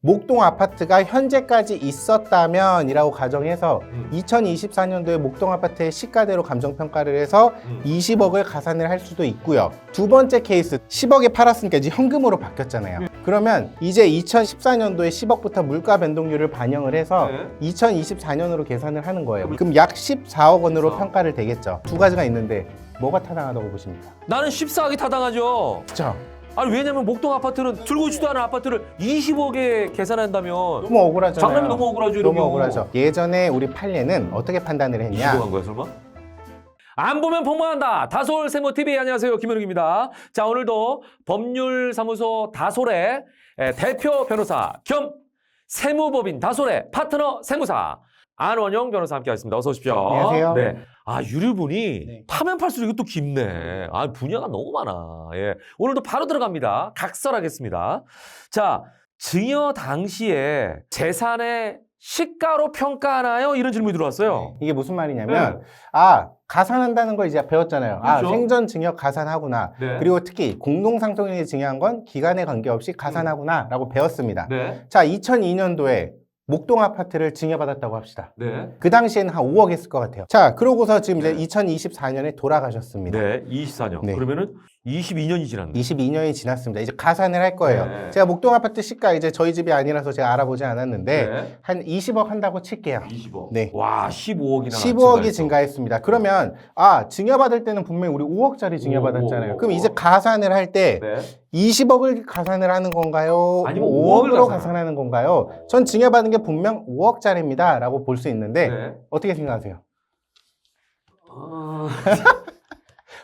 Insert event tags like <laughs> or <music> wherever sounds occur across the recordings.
목동 아파트가 현재까지 있었다면 이라고 가정해서 음. 2024년도에 목동 아파트의 시가대로 감정평가를 해서 음. 20억을 가산을 할 수도 있고요. 두 번째 케이스 10억에 팔았으니까 이제 현금으로 바뀌었잖아요. 네. 그러면 이제 2014년도에 10억부터 물가 변동률을 반영을 해서 네. 2024년으로 계산을 하는 거예요. 그럼 약 14억 원으로 14억. 평가를 되겠죠. 두 가지가 있는데 뭐가 타당하다고 보십니까? 나는 14억이 타당하죠. 그렇죠. 아니 왜냐면 목동 아파트는 들고 있지도 않은 아파트를 20억에 계산한다면 너무 억울하잖아요. 장남이 너무 억울하죠. 이런 너무 경우. 억울하죠. 예전에 우리 판례는 어떻게 판단을 했냐? 20억 한 거야 설마? 안 보면 폭망한다. 다솔 세모 TV 안녕하세요 김현욱입니다. 자 오늘도 법률사무소 다솔의 에, 대표 변호사 겸 세무법인 다솔의 파트너 세무사 안원영 변호사 함께하겠습니다. 어서 오십시오. 안녕하세요. 네. 아 유류분이 네. 파면 팔수록 이것도 깊네. 아 분야가 너무 많아. 예. 오늘도 바로 들어갑니다. 각설하겠습니다. 자 증여 당시에 재산의 시가로 평가하나요? 이런 질문이 들어왔어요. 이게 무슨 말이냐면 아 가산한다는 걸 이제 배웠잖아요. 아 네. 그렇죠. 생전 증여 가산하구나. 네. 그리고 특히 공동상속인이 증여한 건 기간에 관계없이 가산하구나라고 배웠습니다. 네. 자 2002년도에 목동 아파트를 증여받았다고 합시다. 네. 그 당시에는 한 5억 했을 것 같아요. 자 그러고서 지금 이제 네. 2024년에 돌아가셨습니다. 네, 24년. 네. 그러면은 22년이 지났네. 22년이 지났습니다. 이제 가산을 할 거예요. 네. 제가 목동 아파트 시가 이제 저희 집이 아니라서 제가 알아보지 않았는데 네. 한 20억 한다고 칠게요. 20억. 네. 와, 15억이나 15억이 증가했습니다. 그러면 아 증여받을 때는 분명히 우리 5억짜리 증여받았잖아요. 그럼 오. 이제 가산을 할때 네. 20억을 가산을 하는 건가요? 아니면 뭐 5억을 5억으로 가산하나요? 가산 하는 건가요? 전 증여받은 게 분명 5억짜리입니다라고 볼 수 있는데 네. 어떻게 생각하세요? 아, <laughs>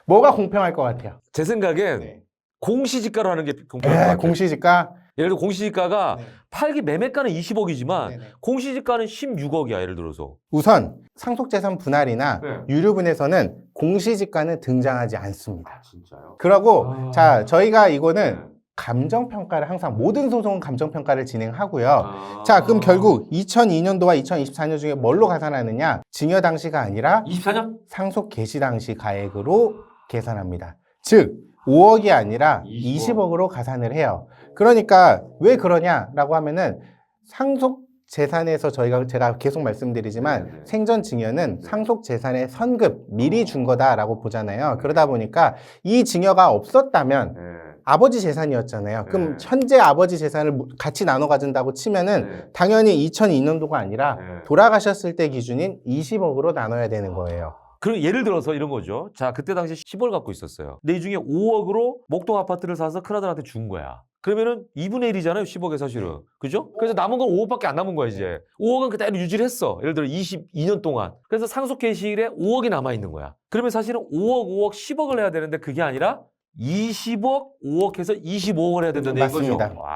뭐가 공평할 것 같아요? 제 생각엔 네. 공시지가로 하는 게 공평할 것 에, 같아요. 공시지가 예를 들어 공시지가가 네. 팔기 매매가는 20억이지만 네 네. 공시지가는 16억이야. 예를 들어서. 우선 상속재산 분할이나 네. 유류분에서는 공시지가는 등장하지 않습니다. 진짜요? 그러고 아. 자 저희가 네. 이거는 감정평가를 항상 모든 소송은 감정평가를 진행하고요. 아. 자, 그럼 결국 2002년도와 2024년 중에 뭘로 가산하느냐? 증여 당시가 아니라 24년? 상속 개시 당시 가액으로 계산합니다. 즉, 5억이 아니라 20억. 20억으로 가산을 해요. 그러니까 왜 그러냐라고 하면은 상속 재산에서 저희가 제가 계속 말씀드리지만 네네. 생전 증여는 네. 상속 재산의 선급 미리 준 거다라고 보잖아요. 그러다 보니까 이 증여가 없었다면 네. 아버지 재산이었잖아요. 그럼 네. 현재 아버지 재산을 같이 나눠 가진다고 치면은 네. 당연히 2002년도가 아니라 네. 돌아가셨을 때 기준인 20억으로 나눠야 되는 거예요. 그럼 예를 들어서 이런 거죠. 자, 그때 당시 10억을 갖고 있었어요. 근데 이 중에 5억으로 목동 아파트를 사서 큰아들한테 준 거야. 그러면은 2분의 1이잖아요, 10억에 사실은. 그죠? 그래서 남은 건 5억밖에 안 남은 거야, 이제. 5억은 그대로 유지를 했어. 예를 들어 22년 동안. 그래서 상속 개시일에 5억이 남아 있는 거야. 그러면 사실은 5억, 5억, 10억을 해야 되는데 그게 아니라 20억, 5억 해서 25억을 해야 된다는 맞습니다. 거죠. 와.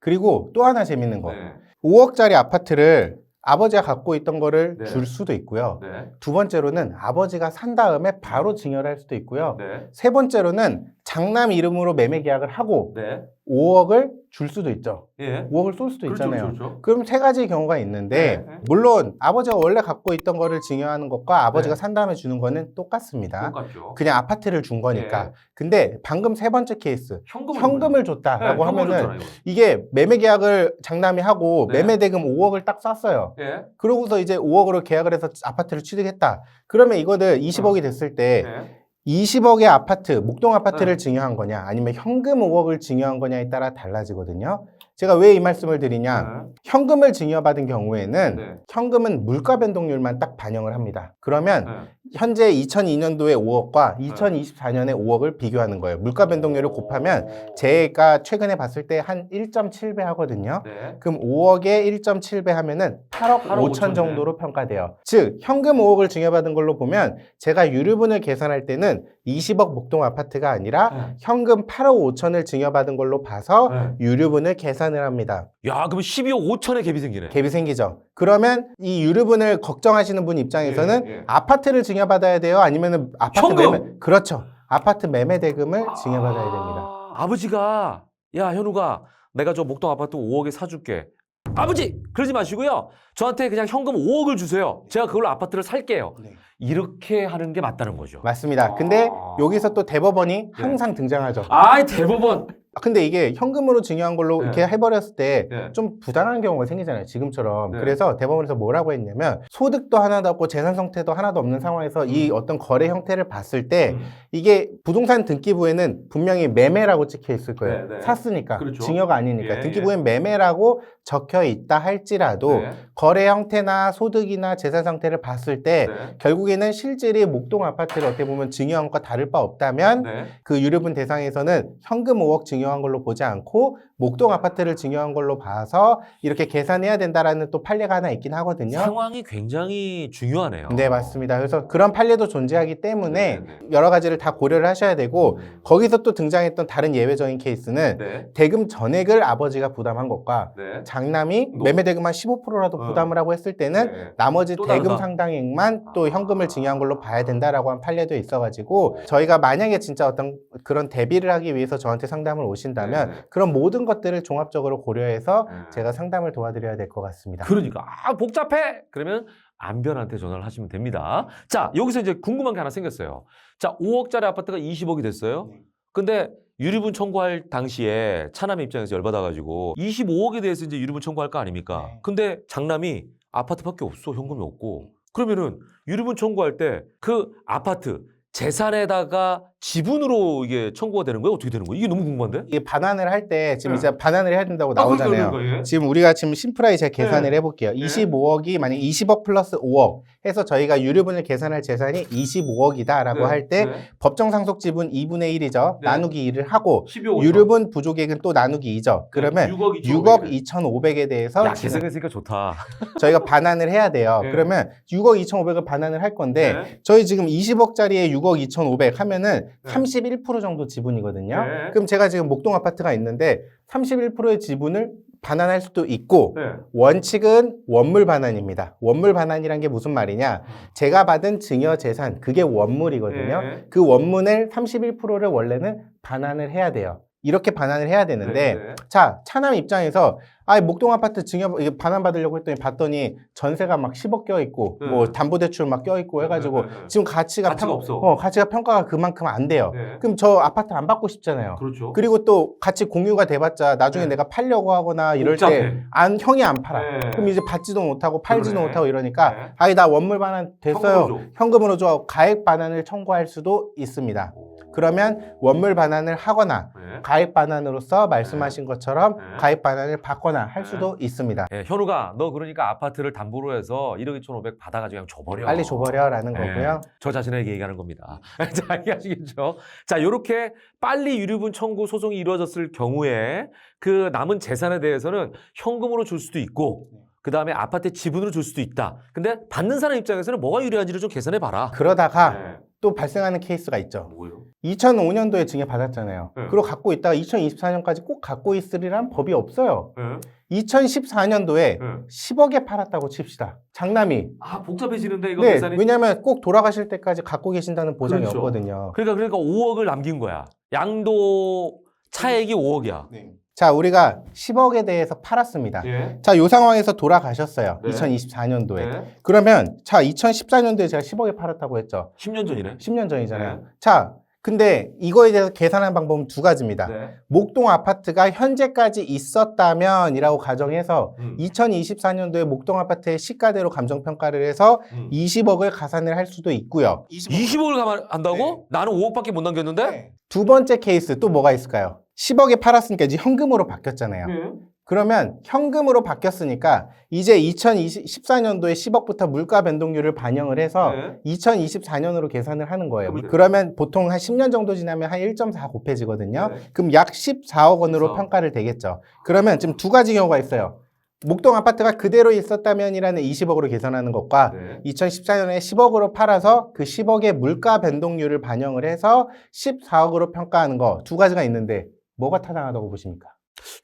그리고 또 하나 재밌는 거. 네. 5억짜리 아파트를 아버지가 갖고 있던 거를 네. 줄 수도 있고요. 네. 두 번째로는 아버지가 산 다음에 바로 증여를 할 수도 있고요. 네. 세 번째로는 장남 이름으로 매매 계약을 하고 네. 5억을 줄 수도 있죠. 예. 5억을 쏠 수도 그렇죠, 있잖아요. 그렇죠. 그럼 세 가지 경우가 있는데 네. 물론 아버지가 원래 갖고 있던 거를 증여하는 것과 아버지가 네. 산 다음에 주는 거는 똑같습니다. 똑같죠. 그냥 아파트를 준 거니까. 네. 근데 방금 세 번째 케이스 현금을 현금을 네, 줬다라고 현금을 하면은 이거. 이게 매매 계약을 장남이 하고 네. 매매 대금 5억을 딱 쐈어요. 예. 그러고서 이제 5억으로 계약을 해서 아파트를 취득했다. 그러면 이거는 20억이 됐을 때 네. 20억의 아파트, 목동 아파트를 네. 증여한 거냐, 아니면 현금 5억을 증여한 거냐에 따라 달라지거든요. 제가 왜 이 말씀을 드리냐? 현금을 증여받은 경우에는 네. 현금은 물가 변동률만 딱 반영을 합니다. 그러면 네. 현재 2002년도의 5억과 2024년의 5억을 비교하는 거예요. 물가 변동률을 곱하면 제가 최근에 봤을 때 한 1.7배 하거든요. 네. 그럼 5억에 1.7배 하면은 8억 8억 5천 5천 정도로 평가돼요. 즉 현금 5억을 증여받은 걸로 보면 제가 유류분을 계산할 때는 20억 목동 아파트가 아니라 네. 현금 8억 5천을 증여받은 걸로 봐서 네. 유류분을 계산을 합니다. 야, 그럼 12억 5천에 갭이 생기네. 갭이 생기죠. 그러면 이 유류분을 걱정하시는 분 입장에서는 예, 예. 아파트를 증여받아야 돼요? 아니면 아파트 현금! 매매 그렇죠. 아파트 매매 대금을 증여받아야 됩니다. 아, 아버지가 야, 현우가 내가 저 목동 아파트 5억에 사줄게. 아버지! 그러지 마시고요. 저한테 그냥 현금 5억을 주세요. 제가 그걸로 아파트를 살게요. 네. 이렇게 하는 게 맞다는 거죠. 맞습니다. 근데 아. 여기서 또 대법원이 항상 등장하죠. 아이, 대법원. 아, 근데 이게 현금으로 증여한 걸로 네. 이렇게 해버렸을 때 네. 좀 부당한 경우가 생기잖아요. 지금처럼. 네. 그래서 대법원에서 뭐라고 했냐면 소득도 하나도 없고 재산 상태도 하나도 없는 상황에서 이 어떤 거래 형태를 봤을 때 음. 이게 부동산 등기부에는 분명히 매매라고 찍혀 있을 거예요. 네, 네. 샀으니까. 그렇죠. 증여가 아니니까. 예, 등기부엔 매매라고 적혀 있다 할지라도 네. 거래 형태나 소득이나 재산 상태를 봤을 때 네. 결국에는 실질이 목동 아파트를 어떻게 보면 증여한 것과 다를 바 없다면 네. 그 유류분 대상에서는 현금 5억 증여 한 걸로 보지 않고 목동 아파트를 증여한 걸로 봐서 이렇게 계산해야 된다라는 또 판례가 하나 있긴 하거든요. 상황이 굉장히 중요하네요. 네, 맞습니다. 그래서 그런 판례도 존재하기 때문에 네, 네. 여러 가지를 다 고려를 하셔야 되고 음. 거기서 또 등장했던 다른 예외적인 케이스는 네. 대금 전액을 아버지가 부담한 것과 네. 장남이 노- 매매 대금 한 15%라도 어. 부담을 하고 했을 때는 네. 나머지 또 대금 다르다. 상당액만 또 아. 현금을 증여한 걸로 봐야 된다라고 한 판례도 있어가지고 저희가 만약에 진짜 어떤 그런 대비를 하기 위해서 저한테 상담을 오신다면 네, 네. 그런 모든 것들을 종합적으로 고려해서 네. 제가 상담을 도와드려야 될 것 같습니다. 그러니까 아 복잡해 그러면 안변한테 전화를 하시면 됩니다. 자 여기서 이제 궁금한 게 하나 생겼어요. 자 5억짜리 아파트가 20억이 됐어요. 네. 근데 유류분 청구할 당시에 차남 입장에서 열받아가지고 25억에 대해서 이제 유류분 청구할 거 아닙니까? 네. 근데 장남이 아파트밖에 없어 현금이 없고 그러면은 유류분 청구할 때 그 아파트 재산에다가 지분으로 이게 청구가 되는 거예요? 어떻게 되는 거예요? 이게 너무 궁금한데? 이게 반환을 할 때 지금 네. 이제 반환을 해야 된다고 아, 나오잖아요. 그러니까, 예. 지금 우리가 지금 심플하게 제가 계산을 네. 해볼게요. 25억이 만약 20억 플러스 5억 해서 저희가 유류분을 계산할 재산이 25억이다라고 네, 할때 네. 법정 상속 지분 2분의 1이죠. 네. 나누기 2를 하고 12억 유류분 부족액은 또 나누기 2죠. 그러면 6억 6억 2,500에 대해서 야 계산했으니까 좋다. <laughs> 저희가 반환을 해야 돼요. 네. 그러면 6억 2,500을 반환을 할 건데 네. 저희 지금 20억짜리에 6억 2,500 하면은 네. 31% 정도 지분이거든요. 네. 그럼 제가 지금 목동 아파트가 있는데 31%의 지분을 반환할 수도 있고 네. 원칙은 원물 반환입니다. 원물 반환이란 게 무슨 말이냐? 제가 받은 증여 재산 그게 원물이거든요. 네. 그 원문을 31%를 원래는 반환을 해야 돼요. 이렇게 반환을 해야 되는데 네, 네. 자 차남 입장에서 아 목동 아파트 증여 반환 받으려고 했더니 봤더니 전세가 막 10억 껴 있고 네. 뭐 담보 대출 막 껴 있고 해 가지고 네, 네, 네. 지금 가치가, 가치가 평, 없어. 어, 가치가 평가가 그만큼 안 돼요. 네. 그럼 저 아파트 안 받고 싶잖아요. 그렇죠. 그리고 또 같이 공유가 돼 봤자 나중에 네. 내가 팔려고 하거나 이럴. 때 안 형이 안 팔아. 네. 그럼 이제 받지도 못하고 팔지도 그러네. 못하고 이러니까 네. 아니 나 원물 반환 됐어요. 현금으로 줘. 현금으로 줘. 가액 반환을 청구할 수도 있습니다. 오. 그러면 원물 반환을 하거나 네. 가액 반환으로서 말씀하신 것처럼 네. 가액 반환을 받거나 할 네. 수도 있습니다. 예, 현우가 너 그러니까 아파트를 담보로 해서 1억 2,500 받아가지고 그냥 줘버려. 빨리 줘버려라는 네. 거고요. 저 자신에게 얘기하는 겁니다. <laughs> 자, 이해하시겠죠? 자, 요렇게 빨리 유류분 청구 소송이 이루어졌을 경우에 그 남은 재산에 대해서는 현금으로 줄 수도 있고 그 다음에 아파트 지분으로 줄 수도 있다. 근데 받는 사람 입장에서는 뭐가 유리한지를 좀 계산해 봐라. 그러다가 네. 또 발생하는 케이스가 있죠. 뭐예요? 2005년도에 증여 받았잖아요. 네. 그리고 갖고 있다가 2024년까지 꼭 갖고 있으리란 법이 없어요. 네. 2014년도에 네. 10억에 팔았다고 칩시다. 장남이. 아, 복잡해지는데 이거 네, 계산이. 왜냐하면 꼭 돌아가실 때까지 갖고 계신다는 보장이 그렇죠. 없거든요. 그러니까 그러니까 5억을 남긴 거야. 양도 차액이 5억이야. 자, 우리가 10억에 대해서 팔았습니다. 예. 자, 요 상황에서 돌아가셨어요. 네. 2024년도에. 네. 그러면 자, 2014년도에 제가 10억에 팔았다고 했죠. 10년 전이네. 10년 전이잖아요. 네. 자, 근데 이거에 대해서 계산하는 방법은 두 가지입니다. 네. 목동 아파트가 현재까지 있었다면이라고 가정해서 음. 2024년도에 목동 아파트의 시가대로 감정 평가를 해서 음. 20억을 가산을 할 수도 있고요. 20억을 가만 한다고? 네. 나는 5억밖에 못 남겼는데? 두 번째 케이스 또 뭐가 있을까요? 10억에 팔았으니까 이제 현금으로 바뀌었잖아요. 네. 그러면 현금으로 바뀌었으니까 이제 2014년도에 10억부터 물가 변동률을 반영을 해서 네. 2024년으로 계산을 하는 거예요. 그럼 그러면 보통 한 10년 정도 지나면 한 1.4 곱해지거든요. 네. 그럼 약 14억 원으로 14억. 평가를 되겠죠. 그러면 지금 두 가지 경우가 있어요. 목동 아파트가 그대로 있었다면이라는 20억으로 계산하는 것과 네. 2014년에 10억으로 팔아서 그 10억의 물가 변동률을 반영을 해서 14억으로 평가하는 거 두 가지가 있는데 뭐가 타당하다고 보십니까?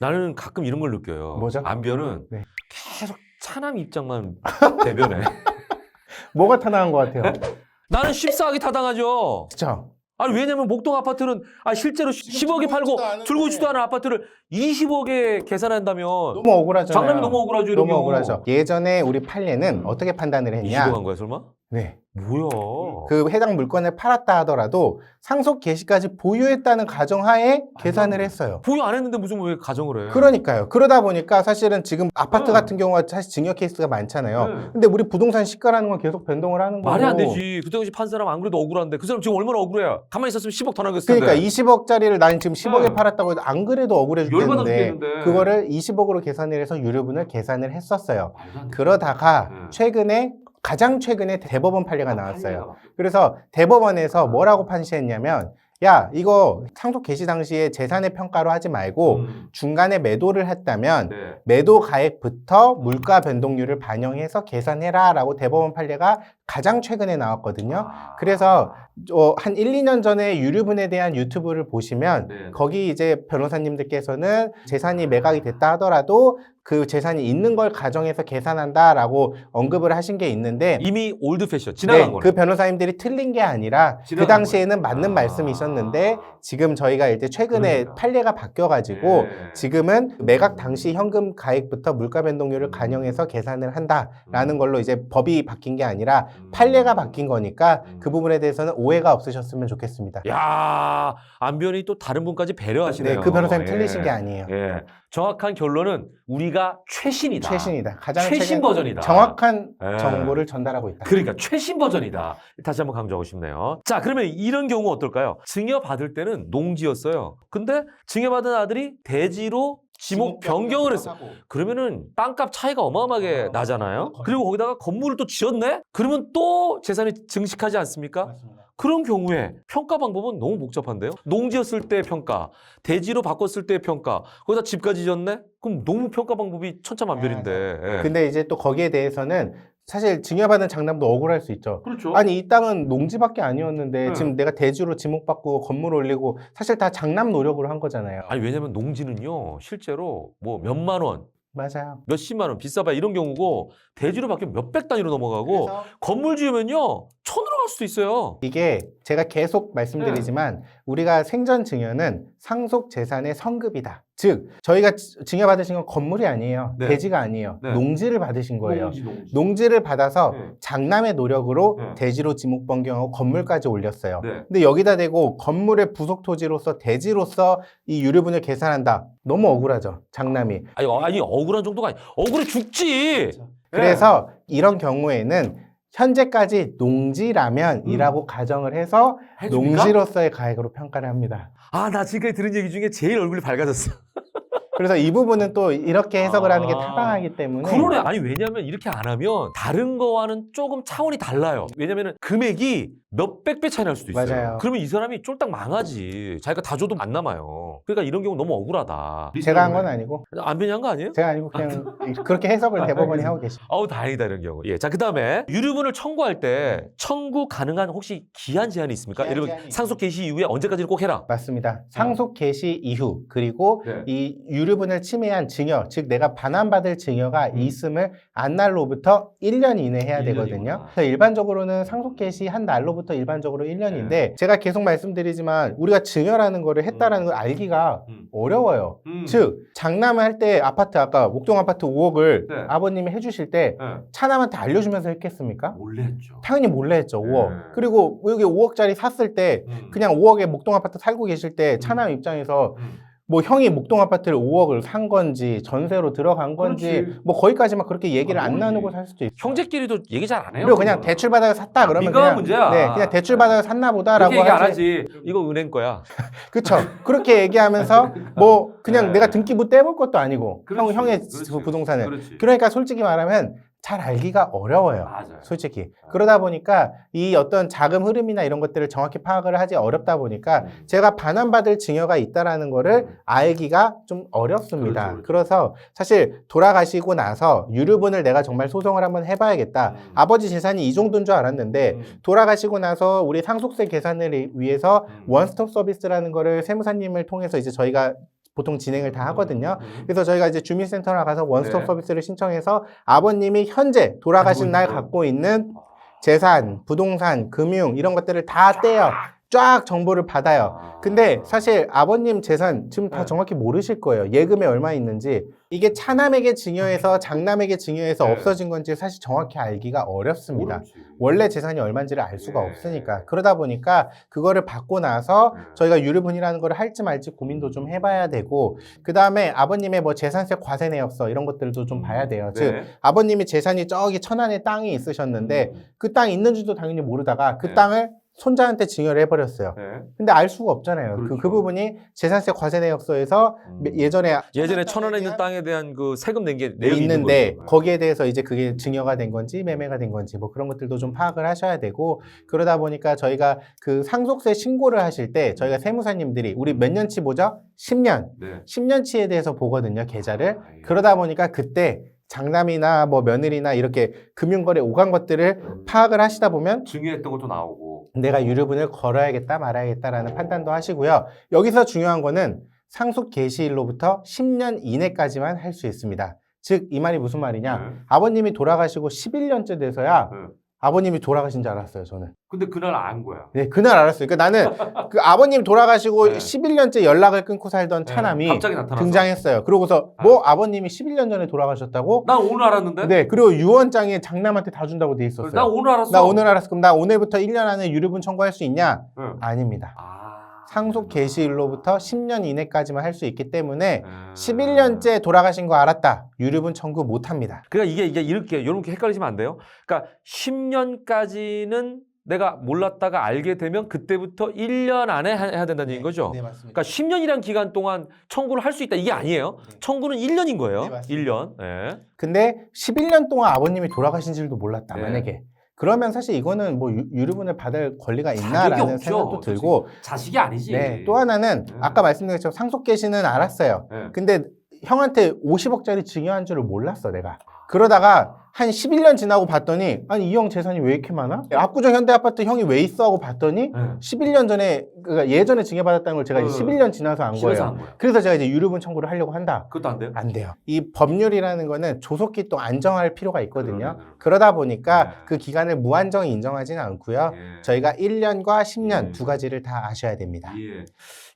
나는 가끔 이런 걸 느껴요. 뭐죠? 안변은 네. 계속 차남 입장만 <laughs> 대변해. <laughs> 뭐가 타당한 것 같아요? 나는 14억이 타당하죠. 그렇죠. 아니 왜냐면 목동 아파트는 아 실제로 10억에 들고 팔고 않은데. 들고 있지도 않은 아파트를 20억에 계산한다면 너무 억울하잖아요. 장남이 너무 억울하죠 이런 너무 경우. 억울하죠. 예전에 우리 판례는 어떻게 판단을 했냐? 20억 한 거야 설마? 네. 뭐야? 그 해당 물건을 팔았다 하더라도 상속 개시까지 보유했다는 가정하에 계산을 했어요. 보유 안 했는데 무슨 왜 가정을 해? 그러니까요. 그러다 보니까 사실은 지금 아파트 응. 같은 경우가 사실 증여 케이스가 많잖아요. 네. 근데 우리 부동산 시가라는 건 계속 변동을 하는 거고. 말이 안 되지. 그때 당시 판 사람 안 그래도 억울한데 그 사람 지금 얼마나 억울해? 가만히 있었으면 10억 더 텐데. 그러니까 20억짜리를 난 지금 10억에 응. 팔았다고 해도 안 그래도 억울해 열받아 죽겠는데 죽겠는데. 그거를 20억으로 계산을 해서 유류분을 계산을 했었어요. 그러다가 응. 최근에 가장 최근에 대법원 판례가 아, 나왔어요. 그래서 대법원에서 뭐라고 판시했냐면 야 이거 상속 개시 당시에 재산의 평가로 하지 말고 음. 중간에 매도를 했다면 네. 매도 가액부터 물가 변동률을 반영해서 계산해라라고 대법원 판례가 가장 최근에 나왔거든요. 아. 그래서 어, 한 1, 2년 전에 유류분에 대한 유튜브를 보시면 네. 거기 이제 변호사님들께서는 재산이 매각이 됐다 하더라도 그 재산이 있는 걸 가정해서 계산한다라고 언급을 하신 게 있는데 이미 올드 패션 지나간 네, 거네. 그 변호사님들이 틀린 게 아니라 그 지나간 당시에는. 맞는 아. 말씀이 있었는데 지금 저희가 이제 최근에 그러니까. 판례가 바뀌어가지고 네. 지금은 매각 당시 현금 가액부터 물가 변동률을 반영해서 계산을 한다라는 걸로 이제 법이 바뀐 게 아니라 음. 판례가 바뀐 거니까 음. 그 부분에 대해서는 오해가 없으셨으면 좋겠습니다. 야 안변이 또 다른 분까지 배려하시네요. 네, 그 변호사님 예. 틀리신 게 아니에요. 예, 정확한 결론은 우리 가 최신이다. 최신이다. 가장 최신 버전이다. 정확한 예. 정보를 전달하고 있다. 그러니까 최신 버전이다. 다시 한번 강조하고 싶네요. 자, 그러면 이런 경우 어떨까요? 증여 받을 때는 농지였어요. 근데 증여 받은 아들이 대지로 지목 변경을 했어. 그러면은 땅값 차이가 어마어마하게 아, 나잖아요. 그리고 거기다가 건물을 또 지었네? 그러면 또 재산이 증식하지 않습니까? 맞습니다. 그런 경우에 평가 방법은 너무 복잡한데요. 농지였을 때 평가, 대지로 바꿨을 때 평가, 거기다 집까지 지었네? 그럼 너무 평가 방법이 천차만별인데. 예. 근데 이제 또 거기에 대해서는 사실 증여받은 장남도 억울할 수 있죠. 그렇죠. 아니 이 땅은 농지밖에 아니었는데 네. 지금 내가 대주로 지목받고 건물 올리고 사실 다 장남 노력으로 한 거잖아요. 아니 왜냐면 농지는요 실제로 뭐 몇만 원, 맞아요. 몇십만 원 비싸봐야 이런 경우고 대지로 바뀌면 몇백 단위로 넘어가고 그래서 건물 지으면요 천으로 갈 수도 있어요. 이게 제가 계속 말씀드리지만 우리가 생전 증여는 상속 재산의 성급이다. 즉 저희가 지- 증여받으신 건 건물이 아니에요. 네. 대지가 아니에요. 네. 농지를 받으신 거예요. 농지. 농지를 받아서 네. 장남의 노력으로 네. 대지로 지목 변경하고 건물까지 올렸어요. 네. 근데 여기다 대고 건물의 부속 토지로서 대지로서 이 유류분을 계산한다. 너무 억울하죠. 장남이. 아니, 어, 아니 억울한 정도가 아니 억울해 죽지. 그래서 이런 경우에는 현재까지 농지라면이라고 가정을 해서 음. 해줍니까? 농지로서의 가액으로 평가를 합니다. 아 나 지금까지 들은 얘기 중에 제일 얼굴이 밝아졌어. <laughs> 그래서 이 부분은 또 이렇게 해석을 하는 게 아. 타당하기 때문에 그러네. 아니 왜냐면 이렇게 안 하면 다른 거와는 조금 차원이 달라요. 왜냐면 은 금액이 몇백 배 차이 날 수도 있어요. 맞아요. 그러면 이 사람이 쫄딱 망하지. 자기가 다 줘도 안 남아요. 그러니까 이런 경우 너무 억울하다. 제가 한 건 아니고 안 변한 거 아니에요? 제가 아니고 그냥 그렇게 해석을 대법원이 하고 계십니다. 아우 다행이다 이런 경우. 예. 자 그다음에 유류분을 청구할 때 청구 가능한 혹시 기한 제한이 있습니까? 기한 예를 제한이 들면 상속 개시 이후에 언제까지는 꼭 해라. 맞습니다. 상속 개시 이후 그리고 네. 이 유류분을 침해한 증여, 즉 내가 반환받을 증여가 음. 있음을 한 날로부터 1년 이내 해야 1년이구나. 되거든요. 그래서 일반적으로는 상속 개시 한 날로부터 일반적으로 1년인데 네. 제가 계속 말씀드리지만 우리가 증여라는 거를 했다라는 걸 알기가 음. 어려워요. 음. 즉 장남을 할 때 아파트 아까 목동 아파트 5억을 네. 아버님이 해주실 때 네. 차남한테 알려주면서 했겠습니까? 몰래 했죠. 당연히 몰래 했죠 5억. 네. 그리고 여기 5억짜리 샀을 때 음. 그냥 5억에 목동 아파트 살고 계실 때 차남 입장에서 음. 뭐 형이 목동 아파트를 5억을 산 건지 전세로 들어간 건지 그렇지. 뭐 거기까지만 그렇게 얘기를 아, 안. 나누고 살 수도 있어요. 형제끼리도 얘기 잘 안 해요. 그리고 그냥. 대출 받아서 샀다 그러면 네가 그냥 문제야. 네, 그냥 대출 받아서 샀나 보다라고 얘기 안 하지. 하지. 이거 은행 거야. <laughs> 그쵸. 그렇게 얘기하면서 뭐 그냥 네. 내가 등기부 떼볼 것도 아니고 형, 그렇지. 형의 그렇지. 부동산을. 그렇지. 그러니까 솔직히 말하면 잘 알기가 어려워요. 맞아요. 솔직히. 그러다 보니까 이 어떤 자금 흐름이나 이런 것들을 정확히 파악을 하지 어렵다 보니까 음. 제가 반환받을 증여가 있다라는 거를 알기가 좀 어렵습니다. 그렇죠, 그렇죠. 그래서 사실 돌아가시고 나서 유류분을 내가 정말 소송을 한번 해봐야겠다. 음. 아버지 재산이 이 정도인 줄 알았는데 음. 돌아가시고 나서 우리 상속세 계산을 위해서 음. 원스톱 서비스라는 거를 세무사님을 통해서 이제 저희가 보통 진행을 다 하거든요. 음. 그래서 저희가 이제 주민센터나 가서 원스톱 네. 서비스를 신청해서 아버님이 현재 돌아가신 날. 갖고 있는 재산, 부동산, 금융 이런 것들을 다 떼요. 쫙 정보를 받아요. 아. 근데 사실 아버님 재산 지금 다 네. 정확히 모르실 거예요. 예금에 얼마 있는지. 이게 차남에게 증여해서 장남에게 증여해서 네. 없어진 건지 사실 정확히 알기가 어렵습니다. 모르지. 원래 재산이 얼마인지를 알 수가 네. 없으니까. 그러다 보니까 그거를 받고 나서 네. 저희가 유류분이라는 걸 할지 말지 고민도 좀 해봐야 되고 그 다음에 아버님의 뭐 재산세 과세 내역서 이런 것들도 좀 봐야 돼요. 즉 네. 아버님이 재산이 저기 천안에 땅이 있으셨는데 음. 그 땅이 있는지도 당연히 모르다가 그 네. 땅을 손자한테 증여를 해버렸어요. 네. 근데 알 수가 없잖아요. 그, 그 그렇죠. 부분이 재산세 과세 내역서에서 음. 예전에 예전에 천안에 있는 땅에 대한 그 세금 낸 게 내용이 있는데 있는 거죠. 거기에 대해서 이제 그게 증여가 된 건지 매매가 된 건지 뭐 그런 것들도 좀 파악을 하셔야 되고 그러다 보니까 저희가 그 상속세 신고를 하실 때 저희가 세무사님들이 우리 몇 년치 보죠? 10년. 네. 10년치에 대해서 보거든요, 계좌를. 아, 예. 그러다 보니까 그때 장남이나 뭐 며느리나 이렇게 금융거래 오간 것들을 파악을 하시다 보면 증여했던 것도 나오고. 내가 유류분을 걸어야겠다 말아야겠다라는 판단도 하시고요. 여기서 중요한 거는 상속 개시일로부터 10년 이내까지만 할 수 있습니다. 즉 이 말이 무슨 말이냐? 네. 아버님이 돌아가시고 11년째 돼서야 네. 아버님이 돌아가신 줄 알았어요, 저는. 근데 그날 안 거야. 네, 그날 알았어요. 그러니까 나는 <laughs> 그 아버님 돌아가시고 네. 11년째 연락을 끊고 살던 차남이 네. 갑자기 나타나서. 등장했어요. 그러고서 아. 뭐 아버님이 11년 전에 돌아가셨다고? 난 오늘 알았는데. 네, 그리고 유언장에 장남한테 다 준다고 돼 있었어요. 난 오늘 알았어. 나 오늘 알았어. 그럼 나 오늘부터 1년 안에 유류분 청구할 수 있냐? 응. 아닙니다. 아. 상속 개시일로부터 10년 이내까지만 할 수 있기 때문에 아. 11년째 돌아가신 거 알았다. 유류분 청구 못 합니다. 그러니까 이게 이게 이렇게 이렇게 헷갈리시면 안 돼요. 그러니까 10년까지는 내가 몰랐다가 알게 되면 그때부터 1년 안에 하- 해야 된다는 얘기인 거죠. 네, 맞습니다. 그러니까 10년이란 기간 동안 청구를 할 수 있다 이게 아니에요. 네. 청구는 1년인 거예요. 네, 맞습니다. 1년. 예. 근데 11년 동안 아버님이 돌아가신 줄도 몰랐다. 네. 만약에. 그러면 사실 이거는 뭐 유- 유류분을 받을 권리가 있나라는. 생각도 들고 자식이 아니지. 네, 또 하나는 네. 아까 말씀드린 것처럼 상속 개시는 알았어요. 예. 근데 형한테 50억짜리 증여한 줄을 몰랐어, 내가. 그러다가 한 11년 지나고 봤더니 아니 이 형 재산이 왜 이렇게 많아? 압구정 현대아파트 형이 왜 있어 하고 봤더니 예. 11년 전에 그러니까 예전에 증여받았다는 걸 제가 이제 어. 11년 지나서 안 거예요. 한 거야. 그래서 제가 이제 유류분 청구를 하려고 한다. 그것도 안 돼요? 안 돼요. 이 법률이라는 거는 조속히 또 안정할 필요가 있거든요. 그러네. 그러다 보니까 네. 그 기간을 무한정히 인정하지는 않고요. 예. 저희가 1년과 10년 예. 두 가지를 다 아셔야 됩니다. 예.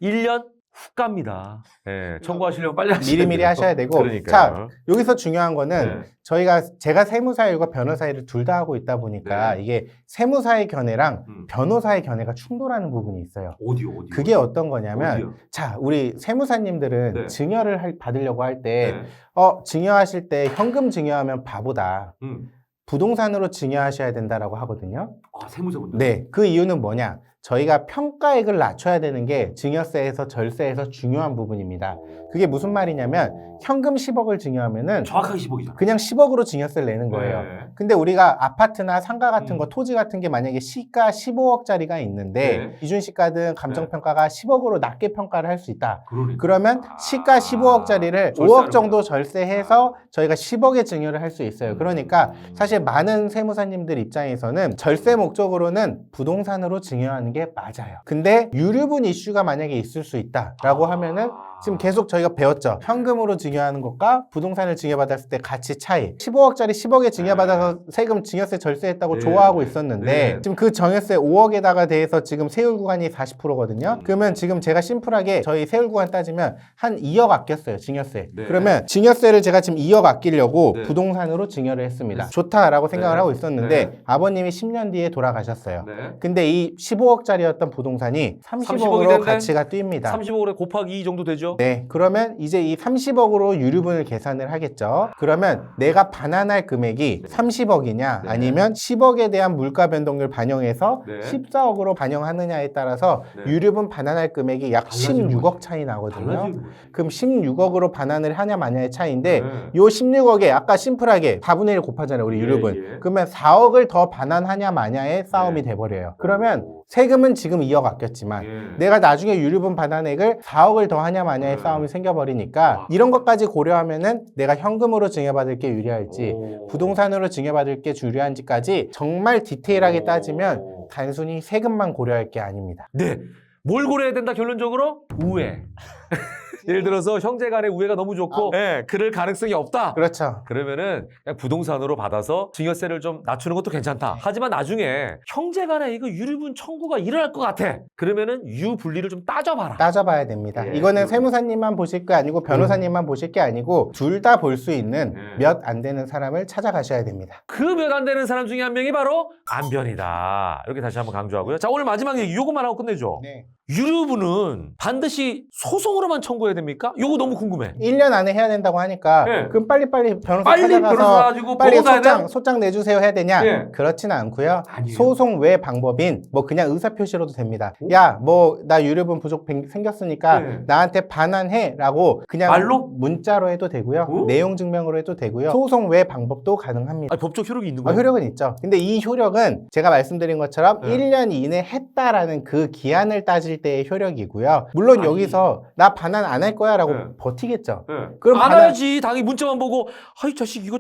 1년 훅 갑니다. 예. 청구하시려면 빨리 하셔야 미리미리. 하셔야 되고. 그러니까요. 자, 여기서 중요한 거는 네. 저희가 제가 세무사 일과 변호사 일을 둘 다 하고 있다 보니까 네. 이게 세무사의 견해랑 음. 변호사의 견해가 충돌하는 부분이 있어요. 어디요? 어디? 그게 어떤 거냐면 어디요? 자, 우리 세무사님들은 네. 증여를 할- 받으려고 할때 네. 어, 증여하실 때 현금 증여하면 바보다. 음. 부동산으로 증여하셔야 된다라고 하거든요. 아, 세무사분들. 네, 그 이유는 뭐냐? 저희가 평가액을 낮춰야 되는 게 증여세에서 절세에서 중요한 부분입니다. 그게 무슨 말이냐면 현금 10억을 증여하면은 정확하게 10억이잖아. 그냥 10억으로 증여세를 내는 거예요. 근데 우리가 아파트나 상가 같은 음. 거, 토지 같은 게 만약에 시가 15억짜리가 있는데 네. 기준 시가든 감정 평가가 10억으로 낮게 평가를 할 수 있다. 그러니까. 그러면 시가 15억짜리를 아, 절세하는 5억 정도. 절세해서 저희가 10억에 증여를 할 수 있어요. 그러니까 음. 사실 많은 세무사님들 입장에서는 절세 목적으로는 부동산으로 증여하는 게 맞아요. 근데 유류분 이슈가 만약에 있을 수 있다라고 하면은 지금 계속 저희가 배웠죠. 현금으로 증여하는 것과 부동산을 증여받았을 때 가치 차이. 15억짜리 10억에 증여받아서 세금 증여세 절세했다고 네. 좋아하고 있었는데 네. 지금 그 정여세 5억에다가 대해서 지금 세율 구간이 40%거든요. 음. 그러면 지금 제가 심플하게 저희 세율 구간 따지면 한 2억 아꼈어요. 증여세. 네. 그러면 증여세를 제가 지금 2억 아끼려고 네. 부동산으로 증여를 했습니다. 좋다라고 생각을 네. 하고 있었는데 네. 아버님이 10년 뒤에 돌아가셨어요. 네. 근데 이 15억짜리였던 부동산이 30억이 30억으로 됐네? 가치가 뜁니다. 30억에 곱하기 2 정도 되죠? 네, 그러면 이제 이 30억으로 유류분을 계산을 하겠죠. 그러면 내가 반환할 금액이 30억이냐 네. 아니면 10억에 대한 물가 변동률 반영해서 네. 14억으로 반영하느냐에 따라서 네. 유류분 반환할 금액이 약 달라지는 16억 거지. 차이 나거든요. 달라지는. 그럼 16억으로 반환을 하냐 마냐의 차이인데 네. 요 16억에 아까 심플하게 4분의 1 곱하잖아요, 우리 예, 유류분. 예. 그러면 4억을 더 반환하냐 마냐의 싸움이 네. 돼버려요. 그러면 세금은 지금 2억 아꼈지만 예. 내가 나중에 유류분 반환액을 4억을 더 하냐 마냐의 네. 싸움이 생겨버리니까 와. 이런 것까지 고려하면은 내가 현금으로 증여받을 게 유리할지 오. 부동산으로 증여받을 게 유리한지까지 정말 디테일하게 오. 따지면 단순히 세금만 고려할 게 아닙니다. 네. 뭘 고려해야 된다 결론적으로? 우회. <laughs> 예를 들어서 형제 간의 우애가 너무 좋고 예, 그럴 가능성이 없다. 그렇죠. 그러면은 그냥 부동산으로 받아서 증여세를 좀 낮추는 것도 괜찮다. 하지만 나중에 형제 간에 이거 유류분 청구가 일어날 것 같아. 그러면은 유분리를 좀 따져봐라. 따져봐야 됩니다. 예, 이거는. 세무사님만 보실 게 아니고 변호사님만 보실 게 아니고 둘 다 볼 수 있는 예. 몇 안 되는 사람을 찾아가셔야 됩니다. 그 몇 안 되는 사람 중에 한 명이 바로 안변이다. 이렇게 다시 한번 강조하고요. 자 오늘 마지막 얘기 요것만 하고 끝내죠. 네. 유류분은 반드시 소송으로만 청구해야 됩니까? 요거 너무 궁금해. 1년 안에 해야 된다고 하니까 예. 그럼 빨리빨리 변호사 빨리 찾아가서 가지고 빨리 보고 소장, 돼? 소장 내주세요 해야 되냐? 예. 그렇지는 않고요. 아니에요. 소송 외 방법인 뭐 그냥 의사 표시로도 됩니다. 야, 뭐 나 유류분 부족 생- 생겼으니까 예. 나한테 반환해라고 그냥 말로? 문자로 해도 되고요. 어? 내용 증명으로 해도 되고요. 소송 외 방법도 가능합니다. 아니, 법적 효력이 있는 어, 거예요? 효력은 있죠. 근데 이 효력은 제가 말씀드린 것처럼 네. 1년 이내 했다라는 그 기한을 따질 때의 효력이고요. 물론 아니. 여기서 나 반환 안 할 거야라고 네. 버티겠죠. 예. 그럼 안 반환- 해야지. 당이 문자만 보고 아이 자식 이거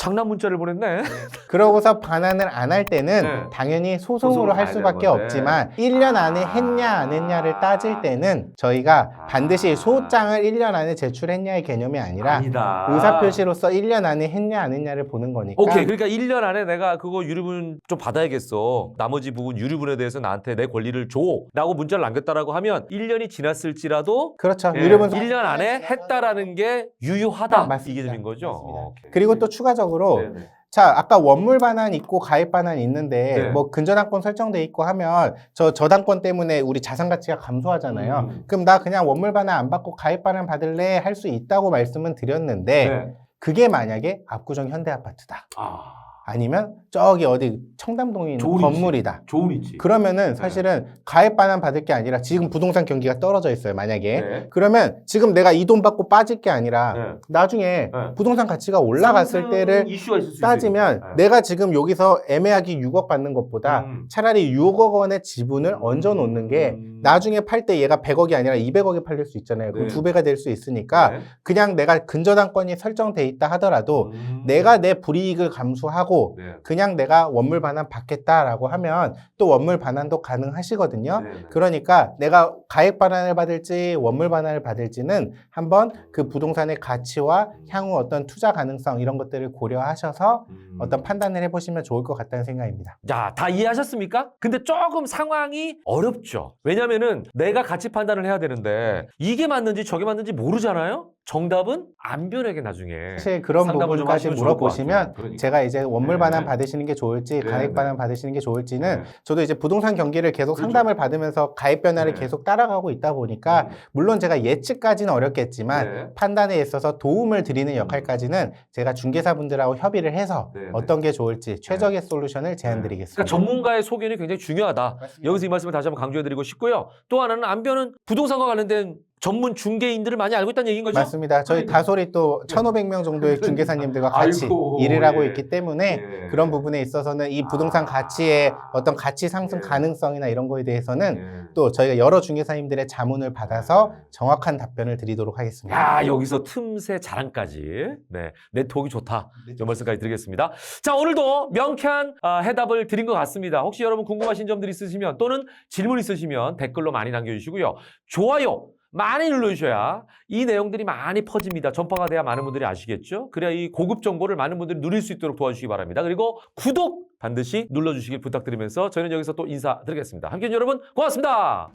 장난 문자를 보냈네. 그러고서 반환을 안 할 때는 네. 당연히 소송으로 할 가야 수밖에 되는 건데. 없지만 1년 안에 아. 했냐 안 했냐를 따질 때는 저희가 아. 반드시 소장을 1년 안에 제출했냐의 개념이 아니라 아니다. 의사표시로서 1년 안에 했냐 안 했냐를 보는 거니까 오케이. 그러니까 1년 안에 내가 그거 유류분 좀 받아야겠어. 나머지 부분 유류분에 대해서 나한테 내 권리를 줘. 라고 문자를 남겼다라고 하면 1년이 지났을지라도 그렇죠. 예, 유료분 1년 안에 했다라는 게 유효하다. 맞습니다. 이게 되는 거죠. 맞습니다. 오케이. 그리고 또 추가적으로 네네. 자, 아까 원물 반환 있고 가입 반환 있는데 네. 뭐 근저당권 설정돼 있고 하면 저 저당권 때문에 우리 자산 가치가 감소하잖아요. 음. 그럼 나 그냥 원물 반환 안 받고 가입 반환 받을래 할 수 있다고 말씀은 드렸는데 네. 그게 만약에 압구정 현대 아파트다. 아, 아니면 저기 어디 청담동에 있는 좋은 건물이다. 좋은 위치. 그러면은 사실은 가입 반환 받을 게 아니라 지금 부동산 경기가 떨어져 있어요. 만약에 네. 그러면 지금 내가 이 돈 받고 빠질 게 아니라 네. 나중에 네. 부동산 가치가 올라갔을 때를 이슈가 있을 수 따지면 있으니까. 내가 지금 여기서 애매하게 6억 받는 것보다 음. 차라리 6억 원의 지분을 얹어 놓는 게 음. 나중에 팔 때 얘가 100억이 아니라 200억에 팔릴 수 있잖아요. 그럼 네. 두 배가 될 수 있으니까 네. 그냥 내가 근저당권이 설정돼 있다 하더라도 음. 내가 내 불이익을 감수하고 네. 그냥 내가 원물 반환 받겠다라고 하면 또 원물 반환도 가능하시거든요. 네, 네. 그러니까 내가 가액 반환을 받을지 원물 반환을 받을지는 한번 그 부동산의 가치와 향후 어떤 투자 가능성 이런 것들을 고려하셔서 음. 어떤 판단을 해보시면 좋을 것 같다는 생각입니다. 자, 다 이해하셨습니까? 근데 조금 상황이 어렵죠. 왜냐면은 내가 가치 판단을 해야 되는데 이게 맞는지 저게 맞는지 모르잖아요? 정답은 안변에게 나중에. 사실 그런 상담을 좀 부분까지 하시면 좋을 것 물어보시면 같아요. 그러니까. 제가 이제 원물 네. 반환 받으시는 게 좋을지 네, 가액 네. 반환 받으시는 게 좋을지는 네. 저도 이제 부동산 경기를 계속 그렇죠. 상담을 받으면서 가액 변화를 네. 계속 따라가고 있다 보니까 음. 물론 제가 예측까지는 어렵겠지만 네. 판단에 있어서 도움을 드리는 역할까지는 제가 중개사분들하고 협의를 해서 네, 네. 어떤 게 좋을지 최적의 솔루션을 제안드리겠습니다. 그러니까 전문가의 소견이 굉장히 중요하다. 맞습니다. 여기서 이 말씀을 다시 한번 강조해드리고 싶고요. 또 하나는 안변은 부동산과 관련된 전문 중개인들을 많이 알고 있다는 얘기인 거죠? 맞습니다. 저희 그러니까. 다솔이 또 1,500명 정도의 중개사님들과 같이 아이고, 일을 하고 예. 있기 때문에 예. 그런 부분에 있어서는 이 부동산 아. 가치의 어떤 가치 상승 예. 가능성이나 이런 거에 대해서는 네. 또 저희가 여러 중개사님들의 자문을 받아서 정확한 답변을 드리도록 하겠습니다. 야 여기서 틈새 자랑까지 네 네트워크 좋다 이 말씀까지 드리겠습니다 자 오늘도 명쾌한 아, 해답을 드린 것 같습니다 혹시 여러분 궁금하신 점들 있으시면 또는 질문 있으시면 댓글로 많이 남겨주시고요 좋아요 많이 눌러주셔야 이 내용들이 많이 퍼집니다. 전파가 돼야 많은 분들이 아시겠죠? 그래야 이 고급 정보를 많은 분들이 누릴 수 있도록 도와주시기 바랍니다. 그리고 구독 반드시 눌러주시길 부탁드리면서 저희는 여기서 또 인사드리겠습니다. 함께해 여러분 고맙습니다